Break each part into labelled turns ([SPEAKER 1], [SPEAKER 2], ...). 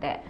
[SPEAKER 1] That.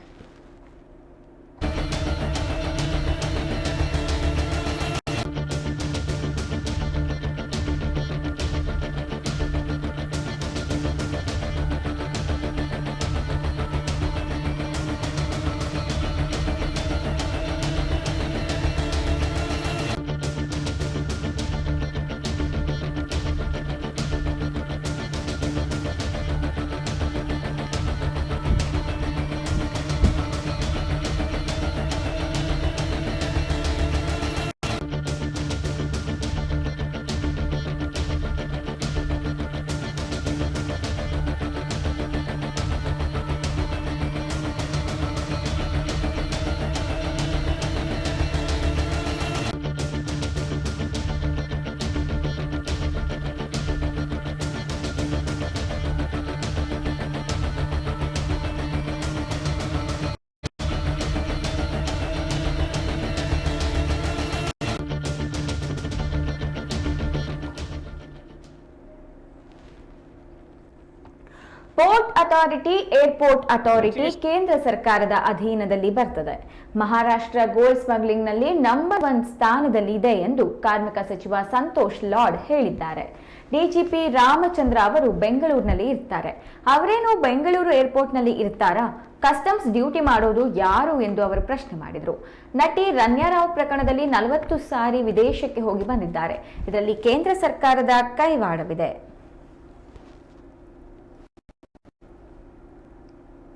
[SPEAKER 1] Port authority airport authority ಕೇಂದ್ರ ಸರ್ಕಾರದ ಅಧೀನದಲ್ಲಿ ಬರ್ತದೆ. ಮಹಾರಾಷ್ಟ್ರ ಗೋಲ್ಡ್ ಸ್ಮಗ್ಲಿಂಗ್ನಲ್ಲಿ ನಂಬರ್ ಒನ್ ಸ್ಥಾನದಲ್ಲಿ ಇದೆ ಎಂದು ಕಾರ್ಮಿಕ ಸಚಿವ ಸಂತೋಷ್ ಲಾಡ್ ಹೇಳಿದ್ದಾರೆ. ಡಿಜಿಪಿ ರಾಮಚಂದ್ರ ಅವರು ಬೆಂಗಳೂರಿನಲ್ಲಿ ಇರ್ತಾರೆ. ಅವರೇನು ಬೆಂಗಳೂರು ಏರ್ಪೋರ್ಟ್ನಲ್ಲಿ ಇರ್ತಾರಾ? ಕಸ್ಟಮ್ಸ್ ಡ್ಯೂಟಿ ಮಾಡೋದು ಯಾರು ಎಂದು ಅವರು ಪ್ರಶ್ನೆ ಮಾಡಿದರು. ನಟಿ ರನ್ಯಾರಾವ್ ಪ್ರಕರಣದಲ್ಲಿ ನಲವತ್ತು ಸಾರಿ ವಿದೇಶಕ್ಕೆ ಹೋಗಿ ಬಂದಿದ್ದಾರೆ. ಇದರಲ್ಲಿ ಕೇಂದ್ರ ಸರ್ಕಾರದ ಕೈವಾಡವಿದೆ.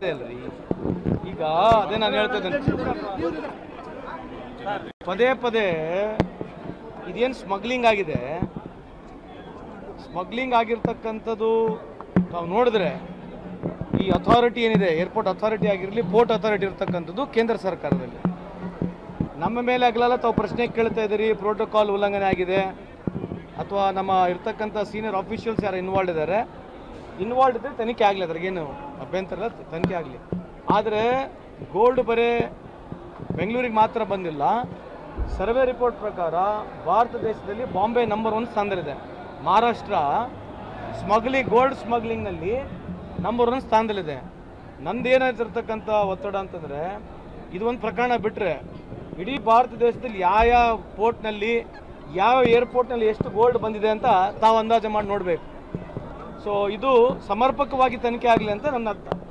[SPEAKER 2] ಅಲ್ರಿ ಈಗ ಅದೇ ನಾನು ಹೇಳ್ತಾ ಇದ್ದೇನೆ. ಪದೇ ಪದೇ ಇದೇನು ಸ್ಮಗ್ಲಿಂಗ್ ಆಗಿದೆ? ಸ್ಮಗ್ಲಿಂಗ್ ಆಗಿರ್ತಕ್ಕಂಥದ್ದು ನಾವು ನೋಡಿದ್ರೆ ಈ ಅಥಾರಿಟಿ ಏನಿದೆ ಏರ್ಪೋರ್ಟ್ ಅಥಾರಿಟಿ ಆಗಿರಲಿ ಪೋರ್ಟ್ ಅಥಾರಿಟಿ ಇರ್ತಕ್ಕಂಥದ್ದು ಕೇಂದ್ರ ಸರ್ಕಾರದಲ್ಲಿ. ನಮ್ಮ ಮೇಲೆ ಆಗಲಲ್ಲ ತಾವು ಪ್ರಶ್ನೆ ಕೇಳ್ತಾ ಇದ್ದೀರಿ ಪ್ರೋಟೋಕಾಲ್ ಉಲ್ಲಂಘನೆ ಆಗಿದೆ, ಅಥವಾ ನಮ್ಮ ಇರ್ತಕ್ಕಂಥ ಸೀನಿಯರ್ ಆಫೀಷಿಯಲ್ಸ್ ಯಾರು ಇನ್ವಾಲ್ವ್ ಇದ್ದಾರೆ? ಇನ್ವಾಲ್ವ್ ಇದ್ರೆ ತನಿಖೆ ಆಗಲಿ ಅದ್ರಾಗೇನು ಅಭ್ಯಂತರ ತನಿಖೆ ಆಗಲಿ. ಆದರೆ ಗೋಲ್ಡ್ ಬರೇ ಬೆಂಗಳೂರಿಗೆ ಮಾತ್ರ ಬಂದಿಲ್ಲ. ಸರ್ವೆ ರಿಪೋರ್ಟ್ ಪ್ರಕಾರ ಭಾರತ ದೇಶದಲ್ಲಿ ಬಾಂಬೆ ನಂಬರ್ ಒನ್ ಸ್ಥಾನದಲ್ಲಿದೆ. ಮಹಾರಾಷ್ಟ್ರ ಸ್ಮಗ್ಲಿಂಗ್ ಗೋಲ್ಡ್ ಸ್ಮಗ್ಲಿಂಗ್ನಲ್ಲಿ ನಂಬರ್ ಒನ್ ಸ್ಥಾನದಲ್ಲಿದೆ. ನಂದೇನಾಗಿರ್ತಕ್ಕಂಥ ಒತ್ತಡ ಅಂತಂದರೆ ಇದು ಒಂದು ಪ್ರಕರಣ ಬಿಟ್ಟರೆ ಇಡೀ ಭಾರತ ದೇಶದಲ್ಲಿ ಯಾವ ಪೋರ್ಟ್ನಲ್ಲಿ ಯಾವ ಏರ್ಪೋರ್ಟ್ನಲ್ಲಿ ಎಷ್ಟು ಗೋಲ್ಡ್ ಬಂದಿದೆ ಅಂತ ತಾವು ಅಂದಾಜು ಮಾಡಿ ನೋಡಬೇಕು. ಸೊ ಇದು ಸಮರ್ಪಕವಾಗಿ ತನಿಖೆ ಆಗಲಿ ಅಂತ ನನ್ನ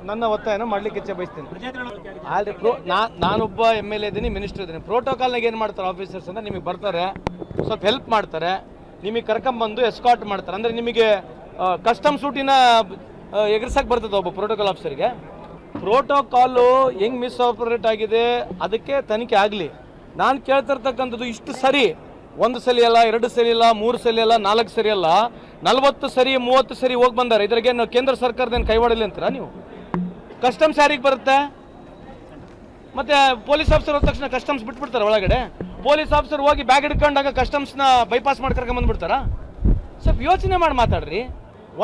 [SPEAKER 2] ನನ್ನ ಒತ್ತಾಯನ ಮಾಡ್ಲಿಕ್ಕೆ ಇಚ್ಛೆ ಬಯಸ್ತೀನಿ. ಆದರೆ ಪ್ರೋ, ನಾ- ನಾನೊಬ್ಬ ಎಂ ಎಲ್ ಎ ಇದ್ದೀನಿ ಮಿನಿಸ್ಟರ್ ಇದ್ದೀನಿ ಪ್ರೋಟೋಕಾಲ್ನಾಗ ಏನು ಮಾಡ್ತಾರೆ ಆಫೀಸರ್ಸ್ ಅಂತ ನಿಮಗೆ ಬರ್ತಾರೆ, ಸ್ವಲ್ಪ ಹೆಲ್ಪ್ ಮಾಡ್ತಾರೆ, ನಿಮಗೆ ಕರ್ಕೊಂಬಂದು ಎಸ್ಕಾಟ್ ಮಾಡ್ತಾರೆ. ಅಂದರೆ ನಿಮಗೆ ಕಸ್ಟಮ್ ಸೂಟಿನ ಎಗರ್ಸಕ್ಕೆ ಬರ್ತದೆ ಒಬ್ಬ ಪ್ರೋಟೋಕಾಲ್ ಆಫೀಸರ್ಗೆ ಪ್ರೋಟೋಕಾಲು ಹೆಂಗೆ ಮಿಸ್ ಆಪರೇಟ್ ಆಗಿದೆ, ಅದಕ್ಕೆ ತನಿಖೆ ಆಗಲಿ. ನಾನು ಕೇಳ್ತಿರ್ತಕ್ಕಂಥದ್ದು ಇಷ್ಟು ಸರಿ. ಒಂದು ಸಲ ಅಲ್ಲ, ಎರಡು ಸಲ ಇಲ್ಲ ಮೂರು ಸಲ ಅಲ್ಲ, ನಾಲ್ಕು ಸರಿ ಅಲ್ಲ. ನಲವತ್ತು ಸರಿ, ಮೂವತ್ತು ಸರಿ ಹೋಗಿ ಬಂದಾರೆ. ಇದ್ರಾಗೇನು ಕೇಂದ್ರ ಸರ್ಕಾರದೇನು ಕೈವಾಡಲಿ ಅಂತೀರಾ ನೀವು? ಕಸ್ಟಮ್ಸ್ ಯಾರಿಗೆ ಬರುತ್ತೆ? ಮತ್ತೆ ಪೊಲೀಸ್ ಆಫೀಸರ್ ಹೋದ ತಕ್ಷಣ ಕಸ್ಟಮ್ಸ್ ಬಿಟ್ಬಿಡ್ತಾರೆ ಒಳಗಡೆ? ಪೊಲೀಸ್ ಆಫೀಸರ್ ಹೋಗಿ ಬ್ಯಾಗ್ ಹಿಡ್ಕೊಂಡಾಗ ಕಸ್ಟಮ್ಸ್ನ ಬೈಪಾಸ್ ಮಾಡಿ ಕರ್ಕೊಂಬಂದ್ಬಿಡ್ತಾರಾ ಸ್ವಲ್ಪ ಯೋಚನೆ ಮಾಡಿ ಮಾತಾಡ್ರಿ.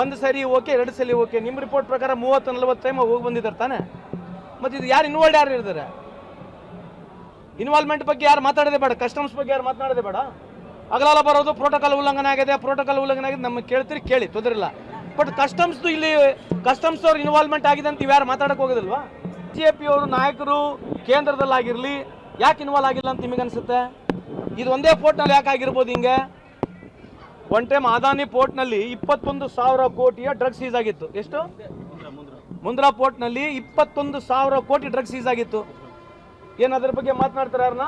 [SPEAKER 2] ಒಂದು ಸರಿ ಓಕೆ, ಎರಡು ಸಲ ಓಕೆ. ನಿಮ್ಮ ರಿಪೋರ್ಟ್ ಪ್ರಕಾರ ಮೂವತ್ತು, ನಲ್ವತ್ತು ಟೈಮ್ ಹೋಗಿ ಬಂದಿದ್ದಾರೆ ತಾನೆ? ಮತ್ತೆ ಇದು ಯಾರು ಇನ್ವಾಲ್ವ್ ಯಾರು ಇರ್ತಾರೆ? ಇನ್ವಾಲ್ವ್ಮೆಂಟ್ ಬಗ್ಗೆ ಯಾರು ಮಾತಾಡೋದೇ ಬೇಡ. ಕಸ್ಟಮ್ಸ್ ಬಗ್ಗೆ ಯಾರು ಮಾತನಾಡೋದೇ ಬೇಡ. ಅಗಲಾಲ ಬರೋದು ಪ್ರೋಟೋಕಾಲ್ ಉಲ್ಲಂಘನೆ ಆಗಿದೆ ಪ್ರೋಟೋಕಾಲ್ ಉಲ್ಲಂಘನೆ ಆಗಿದೆ. ನಮಗೆ ಕೇಳ್ತೀರಿ, ಕೇಳಿ, ತೊಂದರೆ ಇಲ್ಲ. ಬಟ್ ಕಸ್ಟಮ್ಸ್ದು ಇಲ್ಲಿ ಕಸ್ಟಮ್ಸ್ ಅವ್ರ ಇನ್ವಾಲ್ವ್ಮೆಂಟ್ ಆಗಿದೆ ಅಂತ ಯಾರು ಮಾತಾಡಕ್ಕೆ ಹೋಗೋದಿಲ್ವಾ ಬಿ ಜೆ ಪಿ ಅವರು ನಾಯಕರು ಕೇಂದ್ರದಲ್ಲಾಗಿರಲಿ, ಯಾಕೆ ಇನ್ವಾಲ್ವ್ ಆಗಿಲ್ಲ ಅಂತ ನಿಮಗೆ ಅನಿಸುತ್ತೆ? ಇದು ಒಂದೇ ಪೋರ್ಟ್ನಲ್ಲಿ ಯಾಕೆ ಆಗಿರ್ಬೋದು ಹಿಂಗೆ? ಒನ್ ಟೈಮ್ ಅದಾನಿ ಪೋರ್ಟ್ನಲ್ಲಿ ಇಪ್ಪತ್ತೊಂದು ಸಾವಿರ ಕೋಟಿಯ ಡ್ರಗ್ಸ್ ಸೀಸ್ ಆಗಿತ್ತು. ಎಷ್ಟು? ಮುಂದ್ರಾ ಪೋರ್ಟ್ನಲ್ಲಿ ಇಪ್ಪತ್ತೊಂದು ಸಾವಿರ ಕೋಟಿ ಡ್ರಗ್ಸ್ ಸೀಸ್ ಆಗಿತ್ತು. ಏನು ಅದ್ರ ಬಗ್ಗೆ ಮಾತನಾಡ್ತಾರೆ ಯಾರನ್ನ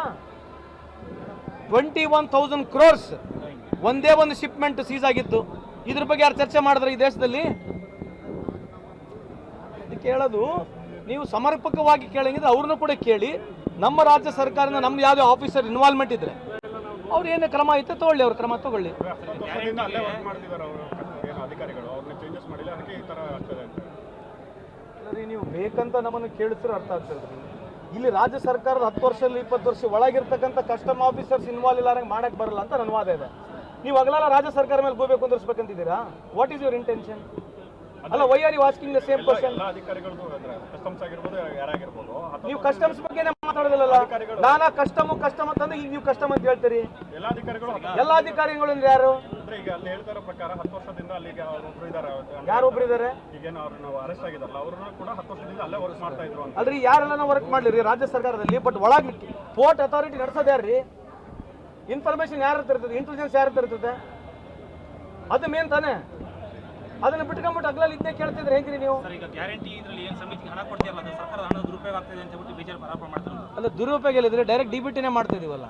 [SPEAKER 2] ಟ್ವೆಂಟಿ ಒನ್ ತೌಸಂಡ್ ಕ್ರೋರ್ಸ್ ಒಂದೇ ಒಂದು ಶಿಪ್ಮೆಂಟ್ ಸೀಸ್ ಆಗಿತ್ತು. ಇದ್ರ ಬಗ್ಗೆ ಯಾರು ಚರ್ಚೆ ಮಾಡಿದ್ರೆ ಈ ದೇಶದಲ್ಲಿ? ಹೇಳೋದು ನೀವು ಸಮರ್ಪಕವಾಗಿ ಕೇಳಂಗಿದ್ರೆ ಅವ್ರನ್ನ ಕೂಡ ಕೇಳಿ. ನಮ್ಮ ರಾಜ್ಯ ಸರ್ಕಾರದಿಂದ ನಮ್ಮ ಯಾವುದೇ ಆಫೀಸರ್ ಇನ್ವಾಲ್ವ್ಮೆಂಟ್ ಇದ್ರೆ. ಅವ್ರು ಏನು ಕ್ರಮ ಐತೆ ತಗೊಳ್ಳಿ ಅವ್ರ ಕ್ರಮ ತಗೊಳ್ಳಿ. ನೀವು ಬೇಕಂತ ನಮ್ಮನ್ನು ಕೇಳಿದ್ರೆ ಅರ್ಥ ಆಗ್ತದೆ ಇಲ್ಲಿ ರಾಜ್ಯ ಸರ್ಕಾರದ ಹತ್ತು ವರ್ಷದಲ್ಲಿ ಇಪ್ಪತ್ತು ವರ್ಷ ಒಳಗಿರ್ತಕ್ಕಂಥ ಕಸ್ಟಮ್ ಆಫೀಸರ್ಸ್ ಇನ್ವಾಲ್ವ್ ಇಲ್ಲಾರಂಗೆ ಮಾಡಕ್ ಬರಲ್ಲ ಅಂತ ನನ್ನ ವಾದ ಇದೆ. ನೀವು ಹಗಲೆಲ್ಲ ರಾಜ್ಯ ಸರ್ಕಾರ ಮೇಲೆ ಗೋಬೇಕು ಕುಂದಿರ್ಸ್ಬೇಕಂತಿದ್ದೀರಾ? ವಾಟ್ ಈಸ್ ಯುವರ್ ಇಂಟೆನ್ಷನ್ ಅಲ್ಲ why are you asking the same question ನೀವು ಕಸ್ಟಮ್ಸ್ ಬಗ್ಗೆನೇ ಮಾತಾಡೋದಿಲ್ಲ ನಾನಾ ಕಸ್ಟಮ್ ಕಸ್ಟಮ್ ಅಂತಂದ್ರೆ ಈಗ ನೀವು ಕಸ್ಟಮ್ ಅಂತ ಹೇಳ್ತೀರಿ.
[SPEAKER 3] ಎಲ್ಲ ಅಧಿಕಾರಿಗಳು
[SPEAKER 2] ಎಲ್ಲ ಅಧಿಕಾರಿಗಳು ಅಂದ್ರೆ ಯಾರು?
[SPEAKER 3] ಅಂದ್ರೆ ಈಗ ಅಲ್ಲಿ ಹೇಳ್ತಾ ಪ್ರಕಾರ ಹತ್ತು ವರ್ಷದಿಂದ ಅಲ್ಲಿಗೆ ಒಬ್ರು ಇದಾರೆ.
[SPEAKER 2] ಯಾರೊಬ್ರು ಇದ್ದಾರೆ
[SPEAKER 3] ಈಗೇನು ಅವ್ರು ನಾವು ಅರೆಸ್ಟ್ ಆಗಿದಾರಲ್ಲ ಅವ್ರನ್ನ ಕೂಡ ಹತ್ತು ವರ್ಷದಿಂದ ಅಲ್ಲೇ ವರ್ಕ್ ಮಾಡ್ತಾ ಇದ್ರು ಅಂತ.
[SPEAKER 2] ಅಲ್ರಿ ಯಾರೆಲ್ಲ ವರ್ಕ್ ಮಾಡ್ಲಿರಿ? ರಾಜ್ಯ ಸರ್ಕಾರದಲ್ಲಿ ಬಟ್ ಒಳಗೆ ಪೋರ್ಟ್ ಅಥಾರಿಟಿ ನಡೆಸೋದು ಯಾರ್ರಿ ಇನ್ಫಾರ್ಮೇಶನ್ ಯಾರು ಇರ್ತದೆ? ಇಂಟೆಲಿಜೆನ್ಸ್ ಯಾರು ಇರ್ತದೆ? ಅದು ಮೇನ್ ತಾನೇ? ಅದನ್ನ ಬಿಟ್ಕೊಂಡ್ಬಿಟ್ಟು ಅಗ್ಲಲ್ಲಿ ಇದ್ದೇ ಕೇಳ್ತಿದ್ರೆ ಹೆಂಗ್ರಿ ನೀವು?
[SPEAKER 4] ಸರ್ ಈಗ ಗ್ಯಾರಂಟಿ ಇದರಲ್ಲಿ ಏನು ಸಮಿತಿಗೆ ಹಣ ಕೊಡ್ತಿರಲ್ಲ ಅದು ಸರ್ಕಾರದ ಹಣ ದುರುಪಯೋಗ ಆಗ್ತಿದೆ ಅಂತ ಹೇಳ್ಬಿಟ್ಟು ಬಿಜೆಪಿ ಆರೋಪ ಮಾಡ್ತಾರೆ
[SPEAKER 2] ಅಲ್ಲ ದುರುಪಯೋಗ ಇಲ್ಲದ್ರೆ ಡೈರೆಕ್ಟ್ ಡಿ ಮಾಡ್ತಿದೀವಲ್ಲ ಟಿನೇ ಮಾಡ್ತಾ ಇದೀವಲ್ಲ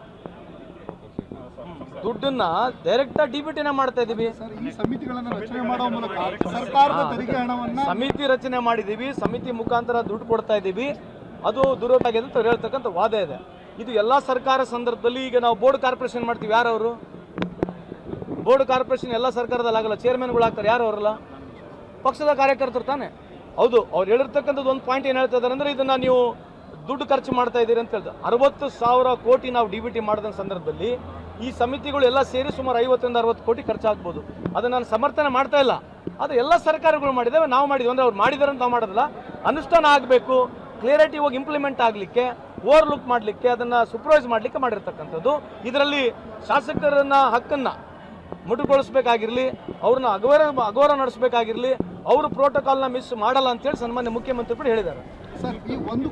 [SPEAKER 2] ದುಡ್ಡನ್ನ ಡೈರೆಕ್ಟ್ ಡಿಬಿಟಿ ಬಿ ಟಿನೇ ಮಾಡ್ತಾ ಇದೀವಿ. ಸಮಿತಿ ರಚನೆ ಮಾಡಿದೀವಿ. ಸಮಿತಿ ಮುಖಾಂತರ ದುಡ್ಡು ಕೊಡ್ತಾ ಇದೀವಿ. ಅದು ದುರುಪಯೋಗ ಆಗಿದೆ ಅಂತ ಹೇಳ್ತಕ್ಕಂತ ಹೇಳ್ತಕ್ಕಂಥ ವಾದ ಇದೆ. ಇದು ಎಲ್ಲ ಸರ್ಕಾರ ಸಂದರ್ಭದಲ್ಲಿ ಈಗ ನಾವು ಬೋರ್ಡ್ ಕಾರ್ಪೊರೇಷನ್ ಮಾಡ್ತೀವಿ. ಯಾರು ಅವರು? ಬೋರ್ಡ್ ಕಾರ್ಪೊರೇಷನ್ ಎಲ್ಲ ಸರ್ಕಾರದಲ್ಲಿ ಆಗಲ್ಲ. ಚೇರ್ಮನ್ಗಳು ಆಗ್ತಾರೆ. ಯಾರು ಅವರಲ್ಲ? ಪಕ್ಷದ ಕಾರ್ಯಕರ್ತರು ತಾನೆ. ಹೌದು ಅವ್ರು ಹೇಳಿರ್ತಕ್ಕಂಥದ್ದು ಒಂದು ಪಾಯಿಂಟ್ ಏನು ಹೇಳ್ತಾ ಇದ್ದಾರೆ ಅಂದರೆ ಇದನ್ನ ನೀವು ದುಡ್ಡು ಖರ್ಚು ಮಾಡ್ತಾ ಇದ್ದೀರಿ ಅಂತ ಹೇಳಿದ್ರು ಅರವತ್ತು ಸಾವಿರ ಕೋಟಿ ನಾವು ಡಿ ಬಿ ಟಿ ಮಾಡಿದ ಸಂದರ್ಭದಲ್ಲಿ ಈ ಸಮಿತಿಗಳು ಎಲ್ಲ ಸೇರಿ ಸುಮಾರು ಐವತ್ತರಿಂದ ಅರವತ್ತು ಕೋಟಿ ಖರ್ಚಾಗ್ಬೋದು. ಅದನ್ನು ನಾನು ಸಮರ್ಥನೆ ಮಾಡ್ತಾ ಇಲ್ಲ. ಅದು ಎಲ್ಲ ಸರ್ಕಾರಗಳು ಮಾಡಿದ್ದಾವೆ ನಾವು ಮಾಡಿದ್ದೀವಿ ಅಂದರೆ ಅವ್ರು ಮಾಡಿದಾರೆ ಅಂತ ನಾವು ಮಾಡೋದಿಲ್ಲ. ಅನುಷ್ಠಾನ ಆಗಬೇಕು. ಕ್ಲಿಯರಿಟಿ ಹೋಗಿ ಇಂಪ್ಲಿಮೆಂಟ್ ಆಗಲಿಕ್ಕೆ ಓವರ್ ಲುಕ್ ಮಾಡಲಿಕ್ಕೆ, ಅದನ್ನು ಸೂಪರ್ವೈಸ್ ಮಾಡಲಿಕ್ಕೆ ಮಾಡಿರ್ತಕ್ಕಂಥದ್ದು. ಇದರಲ್ಲಿ ಶಾಸಕರನ್ನ ಹಕ್ಕನ್ನು ಮುಟುಗೊಳಿಸ್ಬೇಕಾಗಿರಲಿ ಅವ್ರನ್ನ ಅಗೌರ ಅಗೌರವ ನಡೆಸಬೇಕಾಗಿರಲಿ, ಅವರು ಪ್ರೋಟೋಕಾಲ್ನ ಮಿಸ್ ಮಾಡಲ್ಲ ಅಂತೇಳಿ ಸನ್ಮಾನ್ಯ ಮುಖ್ಯಮಂತ್ರಿಗಳು ಹೇಳಿದ್ದಾರೆ.
[SPEAKER 5] ಸರ್, ಈ ಒಂದು